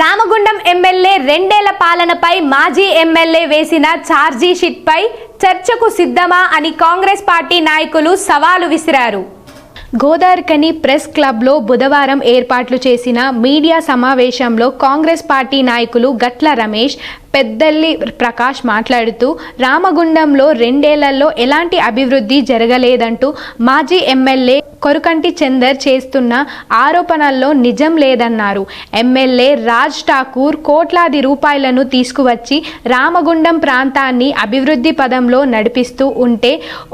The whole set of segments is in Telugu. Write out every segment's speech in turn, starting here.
రామగుండం ఎమ్మెల్యే రెండేళ్ళ పాలనపై మాజీ ఎమ్మెల్యే వేసిన ఛార్జీ షీట్పై చర్చకు సిద్ధమా అని కాంగ్రెస్ పార్టీ నాయకులు సవాలు విసిరారు. గోదార్కని ప్రెస్ క్లబ్లో బుధవారం ఏర్పాట్లు చేసిన మీడియా సమావేశంలో కాంగ్రెస్ పార్టీ నాయకులు గట్ల రమేష్ పెద్దల్లి ప్రకాష్ మాట్లాడుతూ రామగుండంలో రెండేళ్ళలో ఎలాంటి అభివృద్ధి జరగలేదంటూ మాజీ ఎమ్మెల్యే కొరుకంటి చందర్ చేస్తున్న ఆరోపణల్లో నిజం లేదన్నారు. ఎమ్మెల్యే రాజ్ ఠాకూర్ కోట్లాది రూపాయలను తీసుకువచ్చి రామగుండం ప్రాంతాన్ని అభివృద్ధి పదంలో నడిపిస్తూ ఉంటే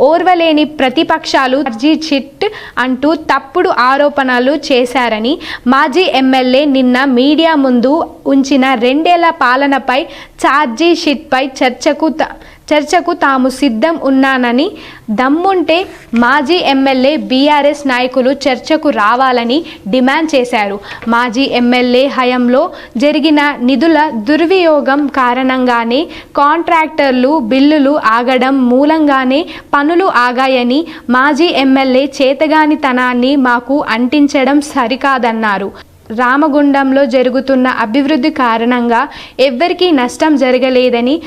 ఓర్వలేని ప్రతిపక్షాలు చిట్ అంటూ తప్పుడు ఆరోపణలు చేశారని మాజీ ఎమ్మెల్యే నిన్న మీడియా ముందు ఉంచిన రెండేళ్ళ పాలనపై ఛార్జీషీట్పై చర్చకు త- చర్చకు తాము సిద్ధం ఉన్నానని దమ్ముంటే మాజీ ఎమ్మెల్యే బీఆర్ఎస్ నాయకులు చర్చకు రావాలని డిమాండ్ చేశారు. మాజీ ఎమ్మెల్యే హయంలో జరిగిన నిధుల దుర్వినియోగం కారణంగానే కాంట్రాక్టర్లు బిల్లులు ఆగడం మూలంగానే పనులు ఆగాయని మాజీ ఎమ్మెల్యే చేతగానితనాన్ని మాకు అంటించడం సరికాదన్నారు. రామగుండంలో జరుగుతున్న అభివృద్ధి కారణంగా ఎవ్వరికీ నష్టం జరగలేదని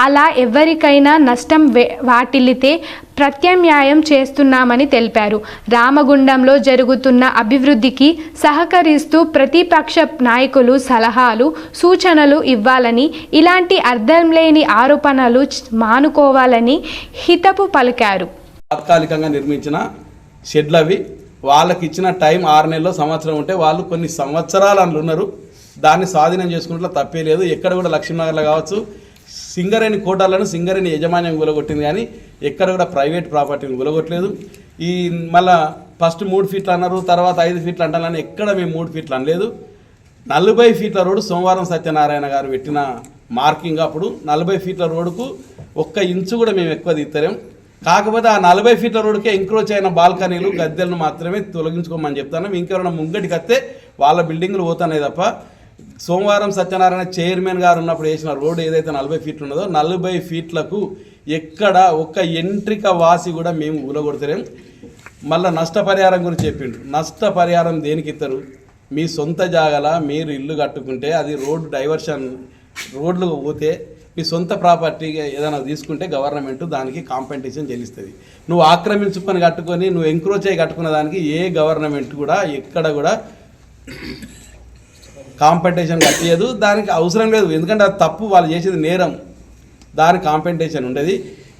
అలా ఎవరికైనా నష్టం వే- వాటిల్లితే ప్రత్యామ్నాయం చేస్తున్నామని తెలిపారు. రామగుండంలో జరుగుతున్న అభివృద్ధికి సహకరిస్తూ ప్రతిపక్ష నాయకులు సలహాలు సూచనలు ఇవ్వాలని ఇలాంటి అర్థం లేని ఆరోపణలు మానుకోవాలని హితపు పలికారు. తాత్కాలికంగా నిర్మించిన షెడ్లవి వాళ్ళకి ఇచ్చిన టైం ఆరు నెలలో సంవత్సరం ఉంటే వాళ్ళు కొన్ని సంవత్సరాలు అందులో ఉన్నారు. దాన్ని స్వాధీనం చేసుకుంటే తప్పే లేదు. ఎక్కడ కూడా లక్ష్మీనగర్లో కావచ్చు. సింగరేణి కోటాలను సింగరేణి యజమాన్యం గులగొట్టింది కానీ ఎక్కడ కూడా ప్రైవేట్ ప్రాపర్టీని గులగొట్టలేదు. ఈ మళ్ళా ఫస్ట్ మూడు ఫీట్లు అన్నారు తర్వాత ఐదు ఫీట్లు అంటారని ఎక్కడ మేము మూడు ఫీట్లు అనలేదు. నలభై ఫీట్ల రోడ్డు సోమవారం సత్యనారాయణ గారు పెట్టిన మార్కింగ్ అప్పుడు నలభై ఫీట్ల రోడ్డుకు ఒక్క ఇంచు కూడా మేము ఎక్కువ తీస్తలేం కాకపోతే ఆ నలభై ఫీట్ల రోడ్డుకే ఎంక్రోచ్ అయిన బాల్కనీలు గద్దెలను మాత్రమే తొలగించుకోమని చెప్తాను. ఇంకెవరైనా ముంగటికి వస్తే వాళ్ళ బిల్డింగ్లు పోతున్నాయి తప్ప సోమవారం సత్యనారాయణ చైర్మన్ గారు ఉన్నప్పుడు వేసిన రోడ్డు ఏదైతే నలభై ఫీట్లు ఉన్నదో నలభై ఫీట్లకు ఎక్కడ ఒక్క ఎంట్రిక వాసి కూడా మేము ఊలగొడతలేం. మళ్ళీ నష్టపరిహారం గురించి చెప్పిండు. నష్టపరిహారం దేనికి ఇస్తారు మీ సొంత జాగల? మీరు ఇల్లు కట్టుకుంటే అది రోడ్డు డైవర్షన్ రోడ్లు పోతే మీ సొంత ప్రాపర్టీగా ఏదైనా తీసుకుంటే గవర్నమెంట్ దానికి కాంపెన్సేషన్ చెల్లిస్తుంది. నువ్వు ఆక్రమించుకొని కట్టుకొని నువ్వు ఎంక్రోచ్ అయ్యి కట్టుకున్న దానికి ఏ గవర్నమెంట్ కూడా ఎక్కడ కూడా కాంపెన్సేషన్ కట్టేయదు దానికి అవసరం లేదు. ఎందుకంటే అది తప్పు. వాళ్ళు చేసేది నేరం. దాని కాంపెన్సేషన్ ఉండేది.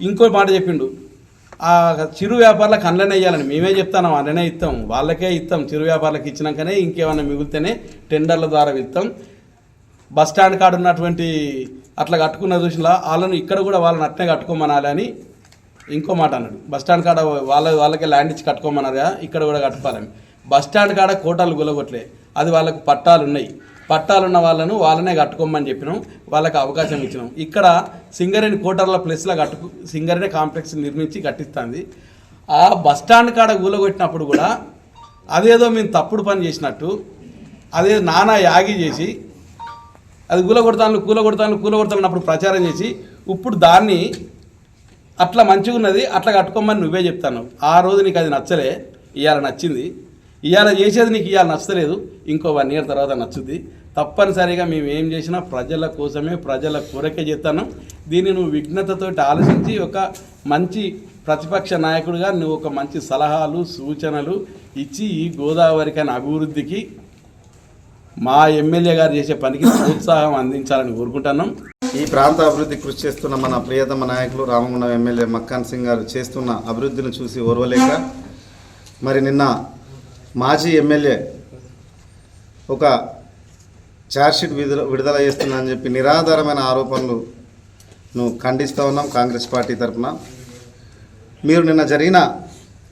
ఇంకో మాట చెప్పిండు. ఆ చిరు వ్యాపారులకు అందులోనే ఇవ్వాలని మేమే చెప్తాను అందులోనే ఇస్తాం వాళ్ళకే ఇస్తాం చిరు వ్యాపారులకు ఇచ్చినాకనే ఇంకేమైనా మిగిలితేనే టెండర్ల ద్వారా ఇస్తాం బస్ స్టాండ్ కాడ ఉన్నటువంటి అట్లా కట్టుకున్న చూసినా వాళ్ళను ఇక్కడ కూడా వాళ్ళని అట్నే కట్టుకోమనాలి అని ఇంకో మాట అన్నాడు. బస్ స్టాండ్ కాడ వాళ్ళ వాళ్ళకే ల్యాండ్ ఇచ్చి కట్టుకోమన్నారుగా ఇక్కడ కూడా కట్టుకోవాలని బస్ స్టాండ్ కాడ కోటాలు గులగొట్లే. అది వాళ్ళకు పట్టాలు ఉన్నాయి పట్టాలు ఉన్న వాళ్ళను వాళ్ళనే కట్టుకోమని చెప్పినాం. వాళ్ళకి అవకాశం ఇచ్చినాం. ఇక్కడ సింగరేణి కోటర్ల ప్లేస్లో కట్టుకు సింగరేణి కాంప్లెక్స్ నిర్మించి కట్టిస్తుంది. ఆ బస్ స్టాండ్ కాడ గూలగొట్టినప్పుడు కూడా అదేదో మేము తప్పుడు పని చేసినట్టు అదే నానా యాగి చేసి అది కూల కొడతాను కూల కొడతాను కూల కొడతాను అన్నప్పుడు ప్రచారం చేసి ఇప్పుడు దాన్ని అట్లా మంచిగా ఉన్నది అట్లా కట్టుకోమని నువ్వే చెప్తాను. ఆ రోజు నీకు అది నచ్చలే ఇవాళ నచ్చింది. ఇవాళ చేసేది నీకు ఇవాళ నచ్చలేదు ఇంకో వన్ ఇయర్ తర్వాత నచ్చుద్ది. తప్పనిసరిగా మేము ఏం చేసినా ప్రజల కోసమే ప్రజల కోరికే చేస్తాను. దీన్ని నువ్వు విఘ్నతతో ఆలోచించి ఒక మంచి ప్రతిపక్ష నాయకుడిగా నువ్వు ఒక మంచి సలహాలు సూచనలు ఇచ్చి ఈ గోదావరికని అభివృద్ధికి మా ఎమ్మెల్యే గారు చేసే పనికి ప్రోత్సాహం అందించాలని కోరుకుంటున్నాం. ఈ ప్రాంత అభివృద్ధి కృషి చేస్తున్న మన ప్రియతమ నాయకులు రామగుండం ఎమ్మెల్యే మక్కాన్ సింగ్ గారు చేస్తున్న అభివృద్ధిని చూసి ఓర్వలేక మరి నిన్న మాజీ ఎమ్మెల్యే ఒక ఛార్జ్షీట్ విడుదల విడుదల చేస్తుందని చెప్పి నిరాధారమైన ఆరోపణలు ఖండిస్తూ ఉన్నాం కాంగ్రెస్ పార్టీ తరఫున మీరు నిన్న జరిగిన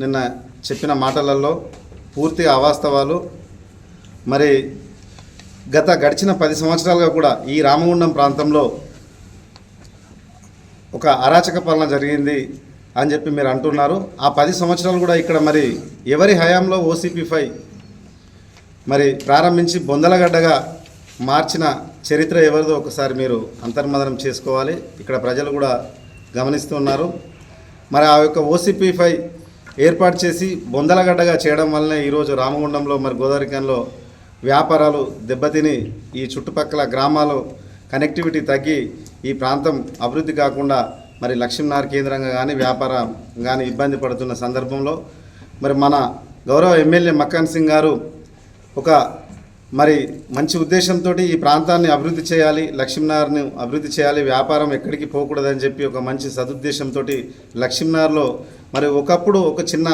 నిన్న చెప్పిన మాటలలో పూర్తి అవాస్తవాలు మరి గత గడిచిన పది సంవత్సరాలుగా కూడా ఈ రామగుండం ప్రాంతంలో ఒక అరాచక పాలన జరిగింది అని చెప్పి మీరు అంటున్నారు. ఆ పది సంవత్సరాలు కూడా ఇక్కడ మరి ఎవరి హయాంలో ఓసీపీ ఫై మరి ప్రారంభించి బొందలగడ్డగా మార్చిన చరిత్ర ఎవరిదో ఒకసారి మీరు అంతర్మదనం చేసుకోవాలి. ఇక్కడ ప్రజలు కూడా గమనిస్తున్నారు మరి ఆ యొక్క ఓసీపీ ఫై ఏర్పాటు చేసి బొందలగడ్డగా చేయడం వల్లనే ఈరోజు రామగుండంలో మరి గోదావరికంలో వ్యాపారాలు దెబ్బతిని ఈ చుట్టుపక్కల గ్రామాలు కనెక్టివిటీ తగ్గి ఈ ప్రాంతం అభివృద్ధి కాకుండా మరి లక్ష్మీనార్ కేంద్రంగా కానీ వ్యాపారం కానీ ఇబ్బంది పడుతున్న సందర్భంలో మరి మన గౌరవ ఎమ్మెల్యే మక్కన్ సింగ్ గారు ఒక మరి మంచి ఉద్దేశంతో ఈ ప్రాంతాన్ని అభివృద్ధి చేయాలి లక్ష్మీనగర్ని అభివృద్ధి చేయాలి వ్యాపారం ఎక్కడికి పోకూడదని చెప్పి ఒక మంచి సదుద్దేశంతో లక్ష్మీనార్లో మరి ఒకప్పుడు ఒక చిన్న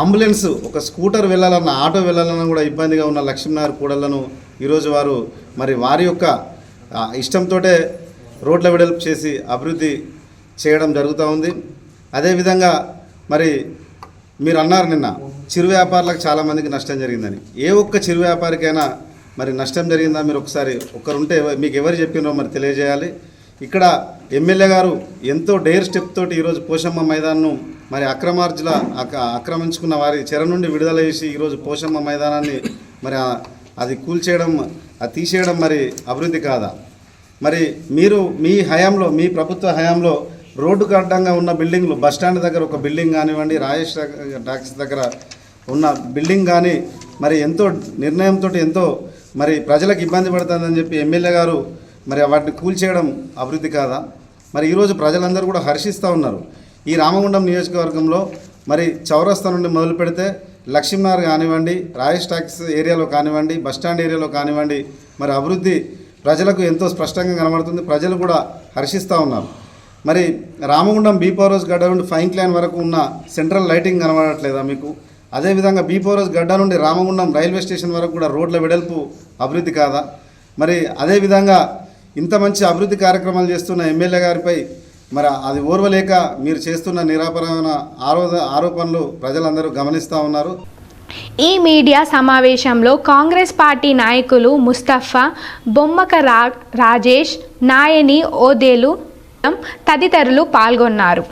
అంబులెన్స్ ఒక స్కూటర్ వెళ్ళాలన్న ఆటో వెళ్ళాలన్నా కూడా ఇబ్బందిగా ఉన్న లక్ష్మీనగర్ కూడళ్ళను ఈరోజు వారు మరి వారి యొక్క ఇష్టంతోటే రోడ్ల వెడల్పు చేసి అభివృద్ధి చేయడం జరుగుతూ ఉంది. అదేవిధంగా మరి మీరు అన్నారు నిన్న చిరు వ్యాపారులకు చాలామందికి నష్టం జరిగిందని. ఏ ఒక్క చిరు వ్యాపారికైనా మరి నష్టం జరిగిందా? మీరు ఒకసారి ఒకరుంటే మీకు ఎవరు చెప్పినో మరి తెలియజేయాలి. ఇక్కడ ఎమ్మెల్యే గారు ఎంతో డేర్ స్టెప్ తోటి ఈరోజు పోషమ్మ మైదానం మరి అక్రమార్జుల అక- ఆక్రమించుకున్న వారి చెర నుండి విడుదల చేసి ఈరోజు పోషమ్మ మైదానాన్ని మరి అది కూల్చేయడం అది తీసేయడం మరి అభివృద్ధి కాదా? మరి మీరు మీ హయాంలో మీ ప్రభుత్వ హయాంలో రోడ్డుకు అడ్డంగా ఉన్న బిల్డింగ్లు బస్ స్టాండ్ దగ్గర ఒక బిల్డింగ్ కానివ్వండి రాజేష్ టాక్స్ దగ్గర ఉన్న బిల్డింగ్ కానీ మరి ఎంతో నిర్ణయంతో ఎంతో మరి ప్రజలకు ఇబ్బంది పడుతుందని చెప్పి ఎమ్మెల్యే గారు మరి వాటిని కూల్చేయడం అభివృద్ధి కాదా? మరి ఈరోజు ప్రజలందరూ కూడా హర్షిస్తూ ఉన్నారు. ఈ రామగుండం నియోజకవర్గంలో మరి చౌరస్తా నుండి మొదలు పెడితే లక్ష్మీనగర్ కానివ్వండి రాయస్ టాక్స్ ఏరియాలో కానివ్వండి బస్ స్టాండ్ ఏరియాలో కానివ్వండి మరి అభివృద్ధి ప్రజలకు ఎంతో స్పష్టంగా కనబడుతుంది. ప్రజలు కూడా హర్షిస్తూ ఉన్నారు. మరి రామగుండం బీపోరోస్ గడ్డ నుండి ఫైన్ క్లైన్ వరకు ఉన్న సెంట్రల్ లైటింగ్ కనబడట్లేదా మీకు? అదేవిధంగా బీపోరోస్ గడ్డ నుండి రామగుండం రైల్వే స్టేషన్ వరకు కూడా రోడ్ల వెడల్పు అభివృద్ధి కాదా? మరి అదేవిధంగా ఇంత మంచి అభివృద్ధి కార్యక్రమాలు చేస్తున్న ఎమ్మెల్యే గారిపై మరి అది ఓర్వలేక మీరు చేస్తున్న నిరాపరమైన ఆరో ఆరోపణలు ప్రజలందరూ గమనిస్తూ ఉన్నారు. ఈ మీడియా సమావేశంలో కాంగ్రెస్ పార్టీ నాయకులు ముస్తఫా బొమ్మక రా రాజేష్ నాయని ఓదేలు తదితరులు పాల్గొన్నారు.